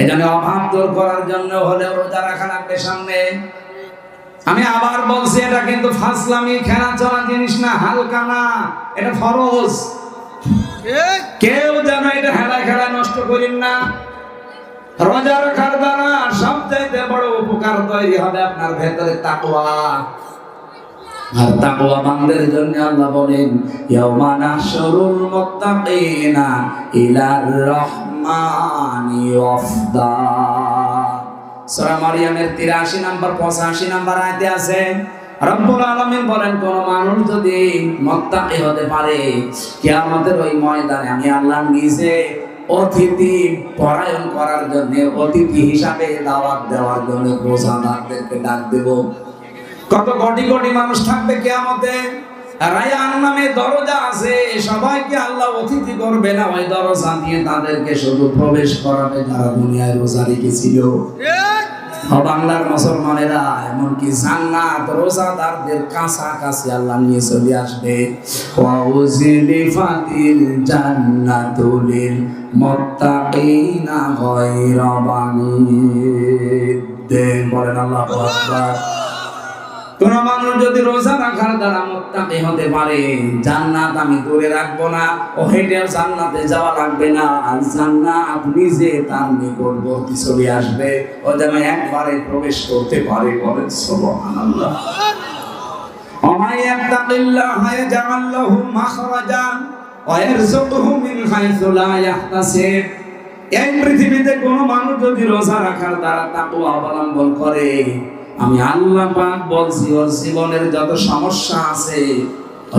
এই জন্য অভাব দূর করার জন্য হলে রোজা রাখা লাগবে সামনে। আমি আবার বলছি এটা কিন্তু ফাসলামি খেলা চলা জিনিস না হালকা না এটা ফরজ। কেউ যেন এটা হেলা খেলা নষ্ট করেন না। রোজা রাখার দ্বারা সবচাইতে বড় উপকার তৈরি হবে আপনার ভেতরে তাকওয়া। আর তাকওয়া বান্দের জন্য আল্লাহ বলেন, ইয়াউমা নাহশুরুল মুত্তাকিনা ইলার রহমানি ওয়াফদা। সূরা মারইয়ামের 83 নাম্বার 85 নাম্বার আয়াতে আছে, রব্বুল আলামিন বলেন, কোন মানুষ যদি মুত্তাকি হতে পারে, কিয়ামতের ওই ময়দানে আমি আল্লাহ নিজে অতিথি পরায়ণ করার জন্য অতিথি হিসাবে দাওয়াত দেওয়ার জন্য রোজাদারদেরকে ডাক দেব। কত কোটি কোটি মানুষ থাকবে কেয়ামতে? রায়ান নামে দরজা আছে সবাইকে আল্লাহ অতিথি করবে না ওই দরজা দিয়ে তাদেরকে শুধু প্রবেশ করাবে যারা দুনিয়ায় রোজা রেখেছিল। বাংলার মুসলমানেরা এমনকি জান্নাত রোজাদারদের কাছাকাছি আল্লাহ নিয়ে চলে আসবে। ওয়াউজিলিফাতিল জান্নাতুল মুত্তাকিনা গায়রা বানিদ বলেন আল্লাহু আকবার। কোন মানুষ যদি রোজা রাখার দ্বারা হতে পারে, জান্নাত আমি দূরে রাখব না, ও জান্নাতে যাওয়া লাগবে না, আর আপনি যে তার চলে আসবে। ও যেন একবারে প্রবেশ করতে পারে এই পৃথিবীতে কোন মানুষ যদি রোজা রাখার দ্বারা তাকে অবলম্বন করে আমি আল্লাহ পাক বলছি, ওর জীবনের যত সমস্যা আছে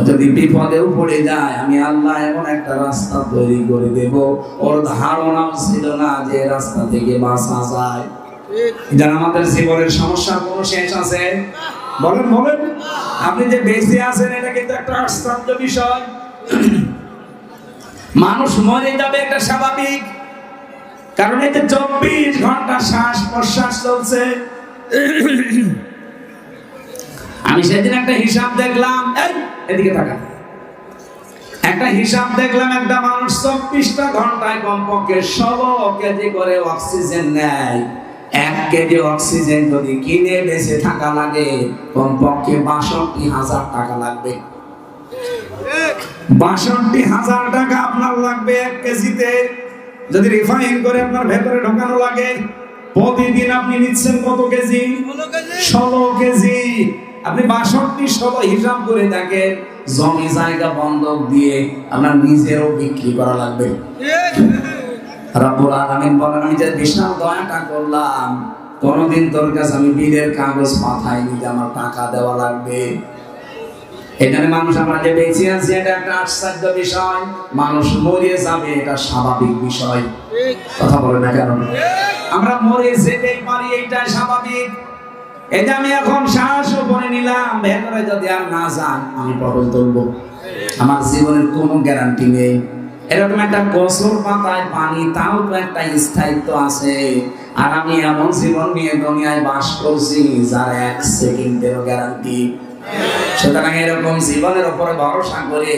যদি বিপদেও পড়ে যায়, আমি আল্লাহ এমন একটা রাস্তা তৈরি করে দেব। ওর ধারণাও ছিল না যে রাস্তা থেকে বাঁচা যায়। যারা আমাদের জীবনের সমস্যার কোনো শেষ আছে? বলেন বলেন। আপনি যে বেঁচে আছেন, এটা কিন্তু একটা আশ্চর্য বিষয়। মানুষ মরে যাবে একটা স্বাভাবিক। কারণ যে চব্বিশ ঘণ্টা শ্বাস প্রশ্বাস চলছে আমি সেদিন একটা হিসাব দেখলাম এদিকে থাকা একটা হিসাব দেখলাম, একটা মানুষ চব্বিশটা ঘন্টায় কমপক্ষে ষোলো কেজি করে অক্সিজেন নেয়। এক কেজি অক্সিজেন যদি কিনে বেঁচে থাকা লাগে, কমপক্ষে বাষট্টি হাজার টাকা লাগবে। বাষট্টি হাজার টাকা আপনার লাগবে এক কেজিতে। যদি রিফাইন করে আপনার ভেতরে ঢোকানো লাগে প্রতিদিন আপনি নিচ্ছেন কত কেজি? ষোলো কেজি। আপনি বাষট্টি ষোলো হিসাব করে দেখেন জমি জায়গা বন্ধক দিয়ে আপনার নিজেরও বিক্রি করা লাগবে। রব্বুল আলামিন বলেন আমি যে বিশাল দয়াটা করলাম কোনদিন তোর কাছে আমি বিলের কাগজ পাঠাইনি যে আমার টাকা দেওয়া লাগবে। এখানে মানুষ আমরা যে বেঁচে আছি এটা একটা আশ্চর্য বিষয়, মানুষ মরে যাবে, এটা স্বাভাবিক বিষয়। কথা বলে না কেন? আমরা মরে যেতেই পারি এইটা স্বাভাবিক। আমি এখন শ্বাস নিলাম, ভেতরে যদি আর না যান, আমি পটল তুলবো। আমার জীবনের কোনো গ্যারান্টি নেই। এরকম একটা গোসল পাতায় পানি, তাও তো একটা স্থায়িত্ব আছে। আর আমি এমন জীবন নিয়ে দুনিয়ায় বাস করছি, যার এক সেকেন্ডেরও গ্যারান্টি সুতরাং এরকম জীবনের উপরে ভরসা করে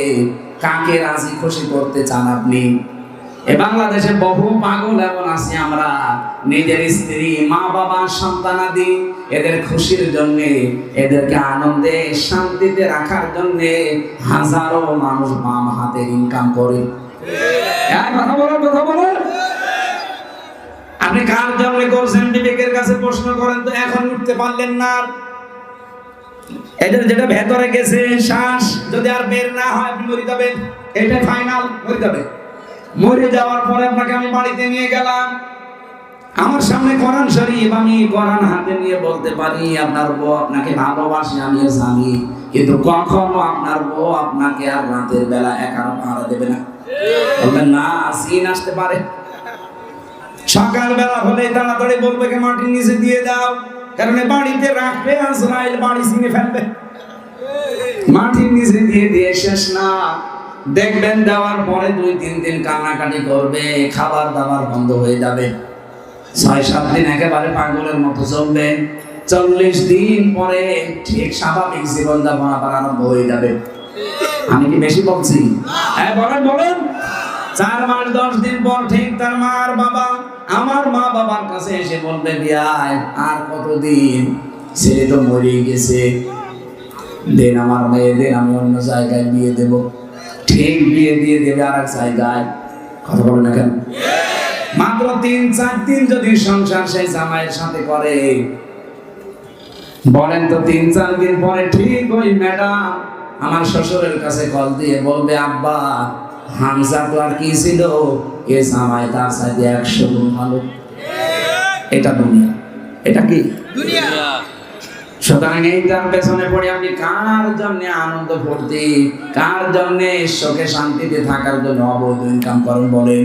কাকে রাজি খুশি করতে চান আপনি? এ বাংলাদেশে বহু পাগল এমন আছি আমরা। নিজের স্ত্রী, মা বাবা সন্তানাদি এদের খুশির জন্য, এদেরকে আনন্দে, শান্তিতে রাখার জন্য হাজারো মানুষ বাম হাতে ইনকাম করে। বলো আপনি কার জন্য করছেন বিবেকের কাছে প্রশ্ন করেন তো এখন উঠতে পারলেন না। এদের যেটা ভেতরে গেছে, শ্বাস যদি আর বের না হয়, আপনি মরে যাবেন। এটা ফাইনাল মরে যাবে মরে যাওয়ার পরে আপনাকে আমি বাড়িতে নিয়ে গেলাম। আমার সামনে কোরআন শরীফ, আমি কোরআন হাতে নিয়ে বলতে পারি, আপনার বউ আপনাকে ভালোবাসে, আমিও জানি কিন্তু কখনো আপনার বউ আপনাকে আর রাতের বেলা একা পাহারা দেবে না। বলবেন, না, সিন আসতে পারে। সকালবেলা হলে তাড়াতাড়ি বলবে মাটির নিচে দিয়ে দাও। কারণ বাড়িতে রাখবে আজরাইল বাড়ি ছিঁড়ে ফেলবে। মাটির নিচে দিয়ে দিয়ে শেষ না। দেখবেন দেওয়ার পরে দুই, তিন দিন কান্নাকাটি করবে, খাবার দাবার বন্ধ হয়ে যাবে। ছয়, সাত দিন একেবারে পাগলের মতো চলবে। চল্লিশ দিন পরে ঠিক স্বাভাবিক জীবনযাপন আবার আরম্ভ হয়ে যাবে। আমি কি বেশি বলছি? হ্যাঁ বলেন বলেন। চার মাস, দশ দিন পর ঠিক তার মা আর বাবা, আমার মা বাবার কাছে এসে বলবে বিয়ায় আর কতদিন? ছেলে তো মরে গেছে। দেন আমার মেয়ে, দেন আমি অন্য জায়গায় বিয়ে দেব। ঠিক বিয়ে দিয়ে দেবে আর এক জায়গায়। কথা বলেন না কেন? মাত্র তিন চার দিন যদি সংসার সেই জামাইয়ের সাথে করে। বলেন তো তিন চার দিন পরে ঠিক ওই ম্যাডাম আমার শ্বশুরের কাছে কল দিয়ে বলবে, আব্বা হামজা তো আর কি ছিল? এ জামাই তার সাথে একশো গুণ ভালো। এটা দুনিয়া। এটা কি? সুতরাং এইটার পেছনে পড়ে আপনি কার জন্য আনন্দ ফুর্তি কার জন্য সুখে শান্তিতে থাকার জন্য অবৈধ ইনকাম করেন বলেন?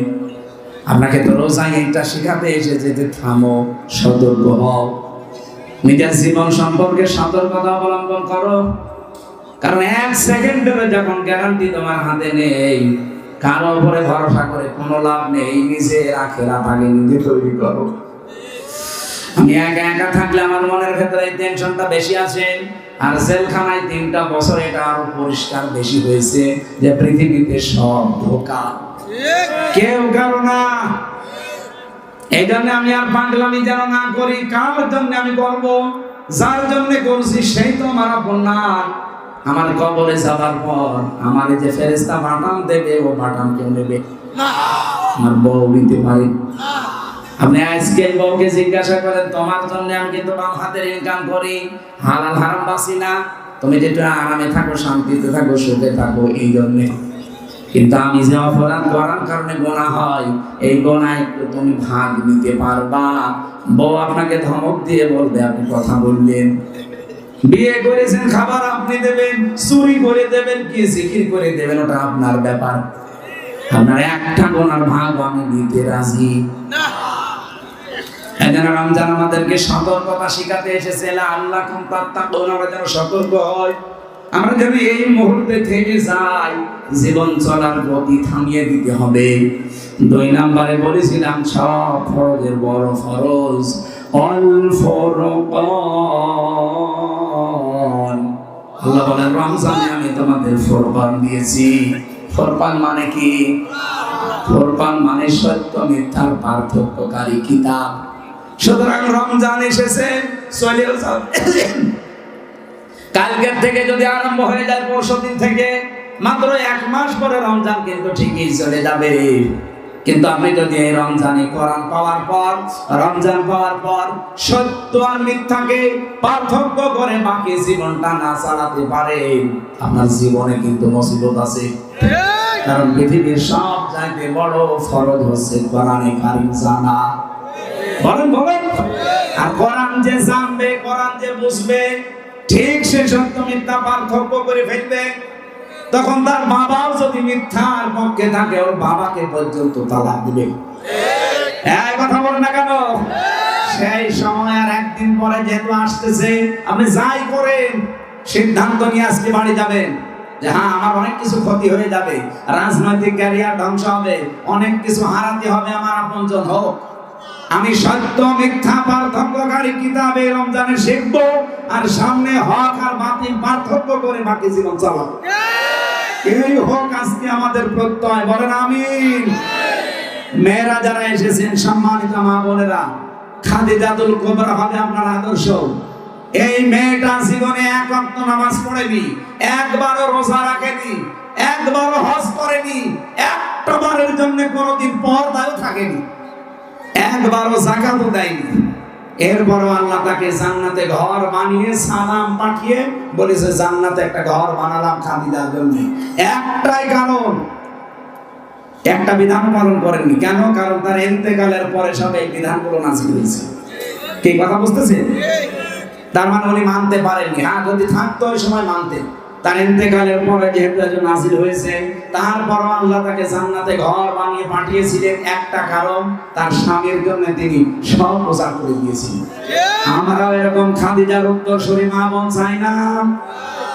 আপনাকে তো রোজাই এইটা শেখাতে এসেছে যে থামো সতর্ক হও। নিজের জীবন সম্পর্কে সতর্কতা অবলম্বন করো। কারণ এক সেকেন্ডের যখন গ্যারান্টি তোমার হাতে নেই কারও উপরে ভরসা করে কোনো লাভ নেই, নিজে নিজে তৈরি করো। আমি একা একা থাকলে আমার মনের ভেতরে এই টেনশনটা বেশি আছে। আর জেলখানায় তিনটা বছর এটা আরও পরিষ্কার বেশি হয়েছে যে পৃথিবীতে সব ধোকা। কেউ কারও না। এই জন্য আমি আর পাগলামি যেন না করি, কার জন্য আমি করব যার জন্য করছি সেই তো আমার না আমার কবরে যাবার পর আমার যে ফেরেস্তা বাটাম দেবে ও বাটাম কেউ নেবে আমার বউ নিতে পারে। আপনি আজকে বউকে জিজ্ঞাসা করেন তোমার জন্য আমি কিন্তু বাম হাতের ইনকাম করি হালাল হারাম বাসি না। তুমি যেটা আরামে থাকো শান্তিতে থাকো সুখে থাকো এই জন্যে। কিন্তু আমি যে অপরাধ করার কারণে গোনা হয় এই গোনায় তুমি ভাগ নিতে পারবা। বউ আপনাকে ধমক দিয়ে বলবে আপনি কথা বললেন। বিয়ে করেছেন, খাবার আপনি দেবেন, চুরি করে দেবেন, কি জিকির করে দেবেন, ওটা আপনার ব্যাপার। আপনার একটা গোনার ভাগ আমি দিতে রাজি। রমজান আমাদেরকে সতর্কতা শিখাতে এসেছে আল্লাহ আমরা যেন সতর্ক হয় আমরা যেন এই মুহূর্তে থেকে যাই, জীবন চলার গতি থামিয়ে দিতে হবে। দুই নাম্বারে বলেছিলাম, সব ফরজের বড় ফরজ। অল ফরকান আল্লাহ বলেন, রমজানে আমি তোমাদের ফরকান দিয়েছি। ফরকান মানে কি? ফরকান মানে সত্য, মিথ্যার পার্থক্যকারী কিতাব। সুতরাং রমজান এসেছে কালকের থেকে যদি আরম্ভ হয়ে যায় পরশু দিন থেকে মাত্র এক মাস পরে রমজান কিন্তু ঠিকই চলে যাবে। কিন্তু আপনি যদি এই রমজানে কোরআন পাওয়ার পর, রমজান পাওয়ার পর সত্য আর মিথ্যাকে পার্থক্য করে বাকি জীবনটা না চালাতে পারেন, আপনার জীবনে কিন্তু মুসিবত আছে। কারণ পৃথিবীর সব চাইতে বড় ফরজ হচ্ছে কোরআনে কারিম জানা। বলেন বলেন। আর কোরআন যে জানবে, কোরআন যে বুঝবে, ঠিক সে সত্য মিথ্যা পার্থক্য করে ফেলবে। তখন তার বাবাও যদি মিথ্যার পক্ষে থাকে, ওর বাবাকে পর্যন্ত তালাক দিবে। কথা না কেন? সেই সময় আর একদিন পরে যেহেতু আসতেছে যাই করেন, সিদ্ধান্ত নিয়ে আজকে বাড়ি যাবেন। যে হ্যাঁ আমার অনেক কিছু ক্ষতি হয়ে যাবে, রাজনৈতিক ক্যারিয়ার ধ্বংস হবে, অনেক কিছু হারাতে হবে আমার আপনজন হোক। আমি সত্য, মিথ্যা, পার্থক্যকারী কিতাবে রমজানে শিখব, আর সামনে হক আর বাতিল পার্থক্য করে বাকি জীবন চালাবো। এই হোক আজকে আমাদের প্রত্যয়, বলেন আমিন। মেয়েরা যারা এসেছেন, সম্মানিত মা বোনেরা, খাদিজাতুল কোবরা হবে আপনার আদর্শ। এই মেয়েটা জীবনে এক অক্ত নামাজ পড়েনি, একবারও রোজা রাখেনি, একবারও হজ করেনি একটা বারের জন্য কোনোদিন পর্দাও থাকেনি, একবারও জাকাতও দেয়নি। এরপরও আল্লাহ তাকে জান্নাতে ঘর বানিয়ে সালাম পাঠিয়ে বলেছে, জান্নাতে একটা ঘর বানালাম খাদিদার জন্য। একটাই কারণ, একটা বিধান পালন করেননি। কেন? কারণ তার এন্তেকালের পরে সব এই বিধানগুলো নাজিল হয়েছে। কি কথা বুঝতেছে? তার মানে উনি মানতে পারেননি। হ্যাঁ যদি থাকতো ওই সময় মানতেন। তার ইন্তেকালের পরে যেহেতু একজন নাজিল হয়েছে তারপর আল্লাহ তাকে জান্নাতে ঘর বানিয়ে পাঠিয়েছিলেন একটা কারণ, তার স্বামীর জন্য তিনি সব প্রচার করে দিয়েছিলেন। আমরাও এরকম খাদিজার সরি মা বোন চাই না।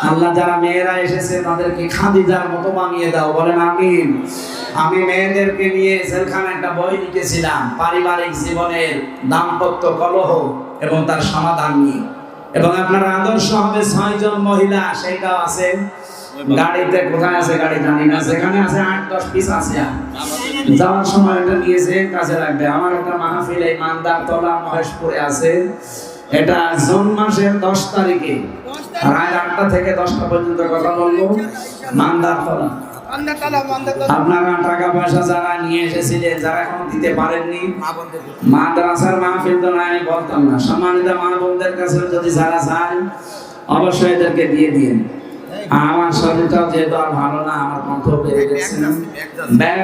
আল্লাহ যারা মেয়েরা এসেছে, তাদেরকে খাদিজার মতো বানিয়ে দাও, বলেন আমিন। আমি মেয়েদেরকে নিয়ে জেলখানে একটা বই লিখেছিলাম, পারিবারিক জীবনের দাম্পত্য কলহ এবং তার সমাধান নিয়ে। এবং আপনার আদর্শ হবে ছয়জন মহিলা সেটাও আছে। গাড়িতে কোথায় আছে গাড়ি জানি না সেখানে আছে আট, দশ পিস আছে। যাওয়ার সময় এটা নিয়েছে কাজে লাগবে। আমার একটা মাহফিল এই মান্দার তলা মহেশপুরে আছে। এটা জুন মাসের দশ তারিখে। রাত আটটা থেকে দশটা পর্যন্ত কথা বলব। মান্দার তলা। আপনারা টাকা পয়সা যারা নিয়ে এসেছিলেন যারা এখন দিতে পারেননি মাদ্রাসার মাহফিল তো না আমি বলতাম না সম্মানিত মা বোনদের কাছে যদি যারা চান অবশ্যই এদেরকে দিয়ে দিন আমার শরীরটাও যেহেতু আর ভালো না আমার কণ্ঠ বেড়ে গেছে ব্যাগ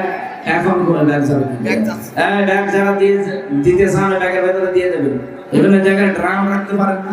এখন করে ব্যাগ যাবে। এই ব্যাগ যারা দিয়ে দিতে চান ব্যাগের ভেতরে দিয়ে দেবেন বিভিন্ন জায়গায় ড্রাম রাখতে পারেন না